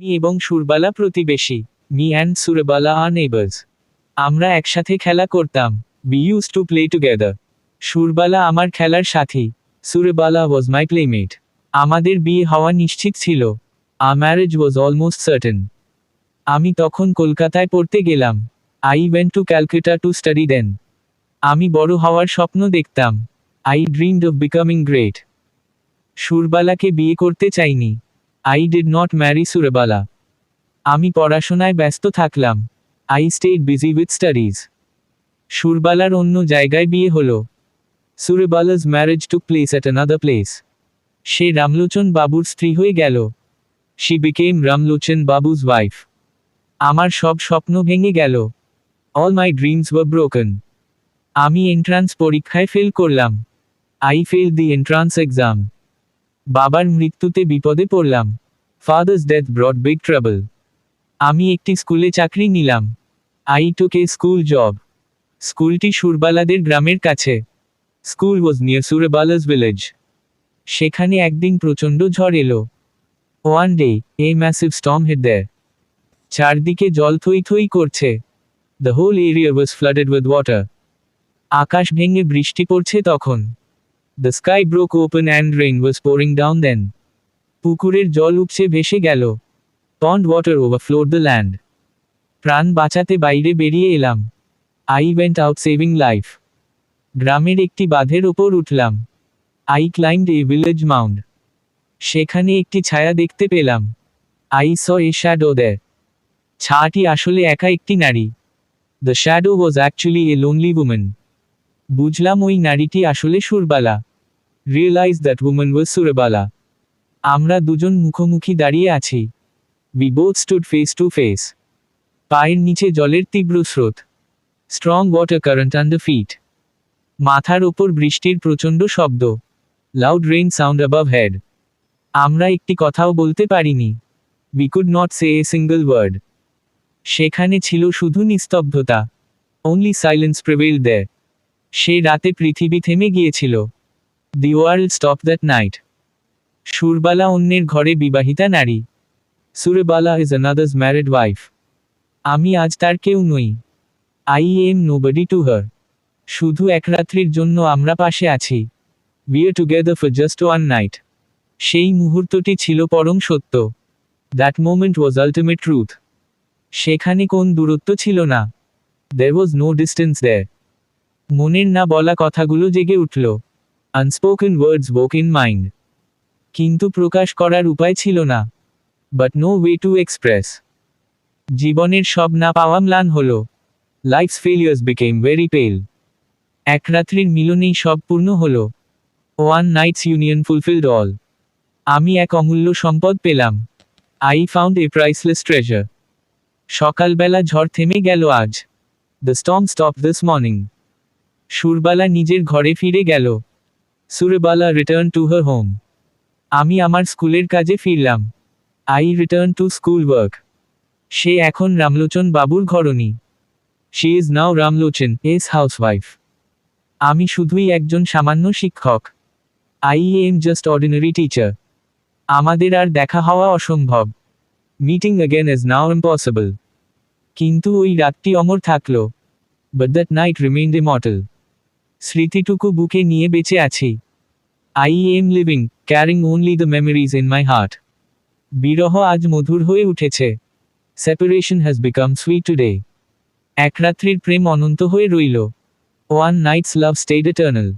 Me এবং সুরবালা প্রতিবেশী, me and Surbala R neighbours আমরা একসাথে খেলা করতাম। We used to play together Surabala আমার খেলার সাথী, সুরবালা ওয়াজ মাই প্লেমেট আমাদের বিয়ে হওয়া নিশ্চিত ছিল। A marriage was almost certain আমি তখন কলকাতায় পড়তে গেলাম। I went to Calcutta to study then আমি বড় হওয়ার স্বপ্ন দেখতাম। I dreamed of becoming great সুরবালাকে বিয়ে করতে চাইনি। I did not marry Surabala আমি পড়াশোনায় ব্যস্ত থাকলাম। I stayed busy with studies সুরবালার অন্য জায়গায় বিয়ে হলো। Surabala's marriage took place at another place সে রামলোচন বাবুর স্ত্রী হয়ে গেল। She became Ramlochan Babu's wife আমার সব স্বপ্ন ভেঙে গেল। All my dreams were broken আমি এন্ট্রান্স পরীক্ষায় ফেল করলাম। I fail the entrance exam বাবার মৃত্যুতে বিপদে পড়লাম। Father's death brought big trouble আমি একটি স্কুলে চাকরি নিলাম। I took a school job স্কুলটি সুরবালাদের গ্রামের কাছে। School was near Surabala's village সেখানে একদিন প্রচণ্ড ঝড় এলো। One day a massive storm hit day চারদিকে জল থই থই করছে। The whole area was flooded with water আকাশ ভেঙে বৃষ্টি পড়ছে তখন। The sky broke open and rain was pouring down then পুকুরের জল উপচে ভেসে গেল। Pond water overflowed the land প্রাণ বাঁচাতে বাইরে বেরিয়ে এলাম। I went out saving life গ্রামের একটি বাঁধের ওপর উঠলাম। I climbed a village mound সেখানে একটি ছায়া দেখতে পেলাম। আই স এ শ্যাডো দেয় ছাটি আসলে একা একটি নারী। The shadow was actually a lonely woman বুঝলাম ওই নারীটি আসলে Surbala. Realise that woman was Surabala আমরা দুজন মুখোমুখি দাঁড়িয়ে আছি। We both stood face to face পায়ের নিচে জলের তীব্র স্রোত। Strong water current under feet মাথার ওপর বৃষ্টির প্রচণ্ড শব্দ। Loud rain sound above head আমরা একটি কথাও বলতে পারিনি। We could not say a single word সেখানে ছিল শুধু নিস্তব্ধতা। অনলি সাইলেন্স প্রিভেল দে সে রাতে পৃথিবী থেমে গিয়েছিল। The world stop that night Surabala অন্যের ঘরে বিবাহিতা নারী। Surabala is another's married wife আমি আজ তার কেউ নই। I am nobody to her শুধু এক রাত্রির জন্য আমরা পাশে আছি। We're together for just one night সেই মুহূর্তটি ছিল পরম সত্য। That moment was ultimate truth সেখানে কোন দূরত্ব ছিল না। দের ওয়াজ নো ডিস্টেন্স দেয় মনের না বলা কথাগুলো জেগে উঠল। Unspoken words woke in mind কিন্তু প্রকাশ করার উপায় ছিল না। But no way to express জীবনের সব না পাওয়া ম্লান হল। লাইফস ফেলিয়ার্স বিকেম ভেরি পেল এক রাত্রির মিলনেই সব পূর্ণ হল। One nights union fulfilled all আমি এক অমূল্য সম্পদ পেলাম। I found a priceless treasure সকালবেলা ঝড় থেমে গেল আজ। The storm stop this morning Surabala নিজের ঘরে ফিরে গেল। Surabala return to her home আমি আমার স্কুলের কাজে ফিরলাম। I return to school work সে এখন রামলোচন বাবুর ঘরণী। She is now Ramlochan as housewife আমি শুধুই একজন সামান্য শিক্ষক। I am just ordinary teacher আমাদের আর দেখা হওয়া অসম্ভব। Meeting again is now impossible কিন্তু ওই রাতটি অমর থাকল। But that night remained immortal স্মৃতিটুকু বুকে নিয়ে বেঁচে আছি। I am living carrying only the memories in my heart বিরহ আজ মধুর হয়ে উঠেছে। Separation has become sweet today এক রাত্রির প্রেম অনন্ত হয়ে রইল। One night's love stayed eternal